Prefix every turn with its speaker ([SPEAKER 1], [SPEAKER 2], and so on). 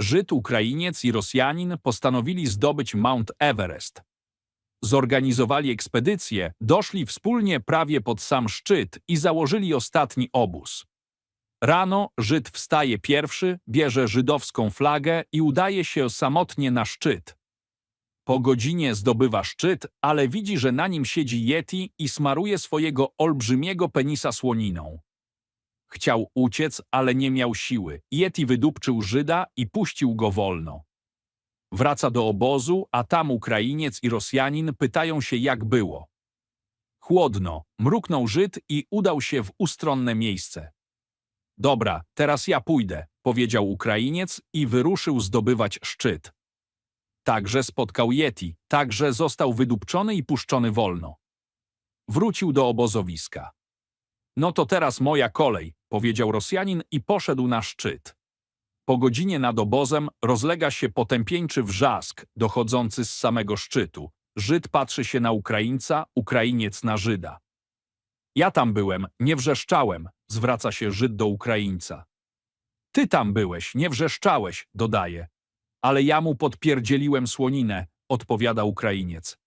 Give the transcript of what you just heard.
[SPEAKER 1] Żyd, Ukrainiec i Rosjanin postanowili zdobyć Mount Everest. Zorganizowali ekspedycję, doszli wspólnie prawie pod sam szczyt i założyli ostatni obóz. Rano Żyd wstaje pierwszy, bierze żydowską flagę i udaje się samotnie na szczyt. Po godzinie zdobywa szczyt, ale widzi, że na nim siedzi Yeti i smaruje swojego olbrzymiego penisa słoniną. Chciał uciec, ale nie miał siły. Yeti wydupczył Żyda i puścił go wolno. Wraca do obozu, a tam Ukrainiec i Rosjanin pytają się, jak było. Chłodno, mruknął Żyd i udał się w ustronne miejsce. Dobra, teraz ja pójdę, powiedział Ukrainiec i wyruszył zdobywać szczyt. Także spotkał Yeti, także został wydupczony i puszczony wolno. Wrócił do obozowiska. No to teraz moja kolej, powiedział Rosjanin i poszedł na szczyt. Po godzinie nad obozem rozlega się potępieńczy wrzask dochodzący z samego szczytu. Żyd patrzy się na Ukraińca, Ukrainiec na Żyda. Ja tam byłem, nie wrzeszczałem, zwraca się Żyd do Ukraińca. Ty tam byłeś, nie wrzeszczałeś, dodaje. Ale ja mu podpierdzieliłem słoninę, odpowiada Ukrainiec.